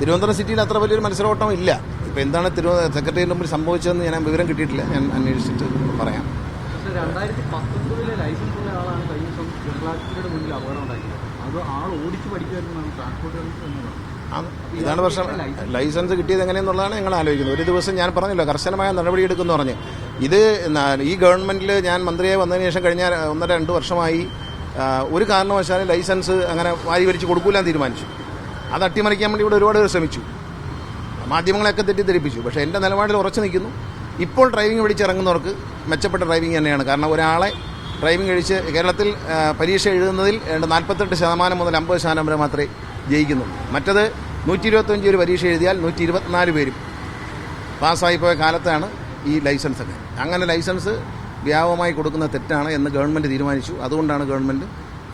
തിരുവനന്തപുരം സിറ്റിയിൽ അത്ര വലിയൊരു മത്സരോട്ടം ഇല്ല. ഇപ്പോൾ എന്താണ് തിരുവ സെക്രട്ടറിയുടെ മുമ്പിൽ സംഭവിച്ചതെന്ന് ഞാൻ വിവരം കിട്ടിയിട്ടില്ല. ഞാൻ അന്വേഷിച്ചിട്ട് പറയാം. പക്ഷേ രണ്ടായിരത്തി പത്തൊമ്പതിലെ ലൈസൻസ് ഉള്ള ആളാണ് കഴിഞ്ഞ ദിവസം ബിർളാറ്റിയുടെ മുന്നിൽ അപകടം ഉണ്ടാക്കിയത്. അത് ആൾ ഓടിച്ചു പഠിക്കുമായിരുന്നാണ് ട്രാൻസ്പോർട്ട് എന്ന് പറഞ്ഞു ഇതാണ് പ്രശ്നം. ലൈസൻസ് കിട്ടിയത് എങ്ങനെയെന്നുള്ളതാണ് ഞങ്ങൾ ആലോചിക്കുന്നത്. ഒരു ദിവസം ഞാൻ പറഞ്ഞല്ലോ കർശനമായ നടപടിയെടുക്കുമെന്ന് പറഞ്ഞ്. ഇത് ഈ ഗവൺമെന്റിൽ ഞാൻ മന്ത്രിയായി വന്നതിന് ശേഷം കഴിഞ്ഞ ഒന്നര രണ്ട് വർഷമായി ഒരു കാരണവശാലും ലൈസൻസ് അങ്ങനെ വാരി വരിച്ച് കൊടുക്കൂലാൻ തീരുമാനിച്ചു. അത് അട്ടിമറിക്കാൻ വേണ്ടി ഇവിടെ ഒരുപാട് പേർ ശ്രമിച്ചു. മാധ്യമങ്ങളെയൊക്കെ തെറ്റിദ്ധരിപ്പിച്ചു. പക്ഷേ എന്റെ നിലപാടിൽ ഉറച്ചു നിൽക്കുന്നു. ഇപ്പോൾ ഡ്രൈവിംഗ് പഠിച്ചിറങ്ങുന്നവർക്ക് മെച്ചപ്പെട്ട ഡ്രൈവിംഗ് തന്നെയാണ്. കാരണം ഒരാളെ ഡ്രൈവിംഗ് കഴിച്ച് കേരളത്തിൽ പരീക്ഷ എഴുതുന്നതിൽ നാൽപ്പത്തെട്ട് ശതമാനം മുതൽ അമ്പത് ശതമാനം വരെ മാത്രമേ ജയിക്കുന്നുള്ളൂ. മറ്റത് നൂറ്റി ഇരുപത്തഞ്ച് ഒരു പരീക്ഷ എഴുതിയാൽ നൂറ്റി ഇരുപത്തിനാല് പേരും പാസ്സായി പോയ കാലത്താണ് ഈ ലൈസൻസൊക്കെ. അങ്ങനെ ലൈസൻസ് വ്യാപകമായി കൊടുക്കുന്ന തെറ്റാണ് എന്ന് ഗവൺമെന്റ് തീരുമാനിച്ചു. അതുകൊണ്ടാണ് ഗവൺമെന്റ്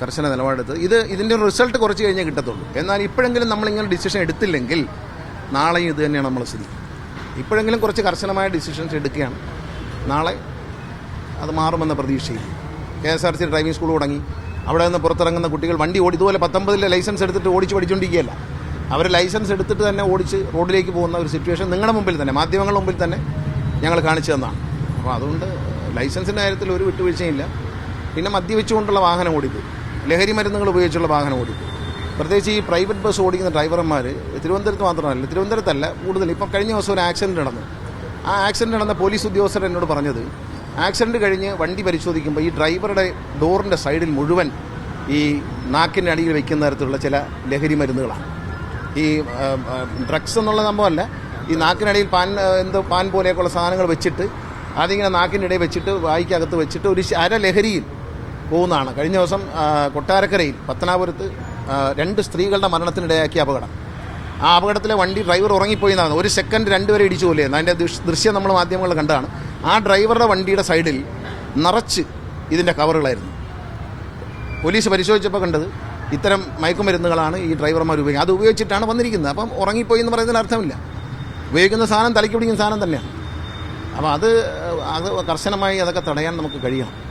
കർശന നിലപാടെടുത്തത്. ഇത് ഇതിന്റെ റിസൾട്ട് കുറച്ച് കഴിഞ്ഞേ കിട്ടത്തുള്ളൂ. എന്നാൽ ഇപ്പോഴെങ്കിലും നമ്മളിങ്ങനെ ഡിസിഷൻ എടുത്തില്ലെങ്കിൽ നാളെയും ഇത് തന്നെയാണ് നമ്മൾ സ്ഥിതി. ഇപ്പോഴെങ്കിലും കുറച്ച് കർശനമായ ഡിസിഷൻസ് എടുക്കുകയാണ്. നാളെ അത് മാറുമെന്ന പ്രതീക്ഷയിൽ K S R C driving school തുടങ്ങി. അവിടെ നിന്ന് പുറത്തിറങ്ങുന്ന കുട്ടികൾ വണ്ടി ഓടി ഇതുപോലെ പത്തൊമ്പതിലെ ലൈസൻസ് എടുത്തിട്ട് ഓടിച്ച് പഠിച്ചുകൊണ്ടിരിക്കുകയല്ല അവർ ലൈസൻസ് എടുത്തിട്ട് തന്നെ ഓടിച്ച് റോഡിലേക്ക് പോകുന്ന ഒരു സിറ്റുവേഷൻ നിങ്ങളുടെ മുമ്പിൽ തന്നെ മാധ്യമങ്ങളുടെ മുമ്പിൽ തന്നെ ഞങ്ങൾ കാണിച്ചു തന്നാണ് അപ്പോൾ അതുകൊണ്ട് ലൈസൻസിന്റെ കാര്യത്തിൽ ഒരു വിട്ടുവീഴ്ചയില്ല. പിന്നെ മദ്യവെച്ചുകൊണ്ടുള്ള വാഹനം ഓടിപ്പ് ലഹരി മരുന്നുകൾ ഉപയോഗിച്ചുള്ള വാഹനം ഓടിക്കും. പ്രത്യേകിച്ച് ഈ പ്രൈവറ്റ് ബസ് ഓടിക്കുന്ന ഡ്രൈവർമാർ തിരുവനന്തപുരത്ത് മാത്രമല്ല തിരുവനന്തപുരത്തല്ല കൂടുതൽ. ഇപ്പം കഴിഞ്ഞ ദിവസം ഒരു ആക്സിഡന്റ് നടന്നു. ആ ആക്സിഡന്റ് നടന്ന പോലീസ് ഉദ്യോഗസ്ഥർ എന്നോട് പറഞ്ഞത് ആക്സിഡന്റ് കഴിഞ്ഞ് വണ്ടി പരിശോധിക്കുമ്പോൾ ഈ ഡ്രൈവറുടെ ഡോറിന്റെ സൈഡിൽ മുഴുവൻ ഈ നാക്കിന്റെ അടിയിൽ വയ്ക്കുന്ന തരത്തിലുള്ള ചില ലഹരി മരുന്നുകളാണ്. ഈ ഡ്രഗ്സ് എന്നുള്ള സംഭവമല്ല. ഈ നാക്കിനടിയിൽ പാൻ എന്തോ പാൻ പോലെയൊക്കെയുള്ള സാധനങ്ങൾ വെച്ചിട്ട് അതിങ്ങനെ നാക്കിന്റെ ഇടയിൽ വെച്ചിട്ട് വായിക്കകത്ത് വെച്ചിട്ട് ഒരു അര ലഹരിയിൽ പോകുന്നതാണ് കഴിഞ്ഞ ദിവസം കൊട്ടാരക്കരയിൽ പത്തനാപുരത്ത് രണ്ട് സ്ത്രീകളുടെ മരണത്തിനിടയാക്കിയ അപകടം. ആ അപകടത്തിലെ വണ്ടി ഡ്രൈവർ ഉറങ്ങിപ്പോയി എന്നാണ്. ഒരു സെക്കൻഡ് രണ്ടുപേരെ ഇടിച്ചു പോലെയായിരുന്നു അതിന്റെ ദൃശ്- ദൃശ്യം നമ്മൾ മാധ്യമങ്ങളിൽ കണ്ടതാണ്. ആ ഡ്രൈവറുടെ വണ്ടിയുടെ സൈഡിൽ നിറച്ച് ഇതിന്റെ കവറുകളായിരുന്നു. പോലീസ് പരിശോധിച്ചപ്പോൾ കണ്ടത് ഇത്തരം മയക്കുമരുന്നുകളാണ് ഈ ഡ്രൈവർമാർ ഉപയോഗിക്കുന്നത്. അത് ഉപയോഗിച്ചിട്ടാണ് വന്നിരിക്കുന്നത്. അപ്പം ഉറങ്ങിപ്പോയി എന്ന് പറയുന്നതിന് അർത്ഥമില്ല. ഉപയോഗിക്കുന്ന സാധനം തലയ്ക്ക് പിടിക്കുന്ന സാധനം തന്നെയാണ്. അപ്പോൾ അത് അത് കർശനമായി അതൊക്കെ തടയാൻ നമുക്ക് കഴിയണം.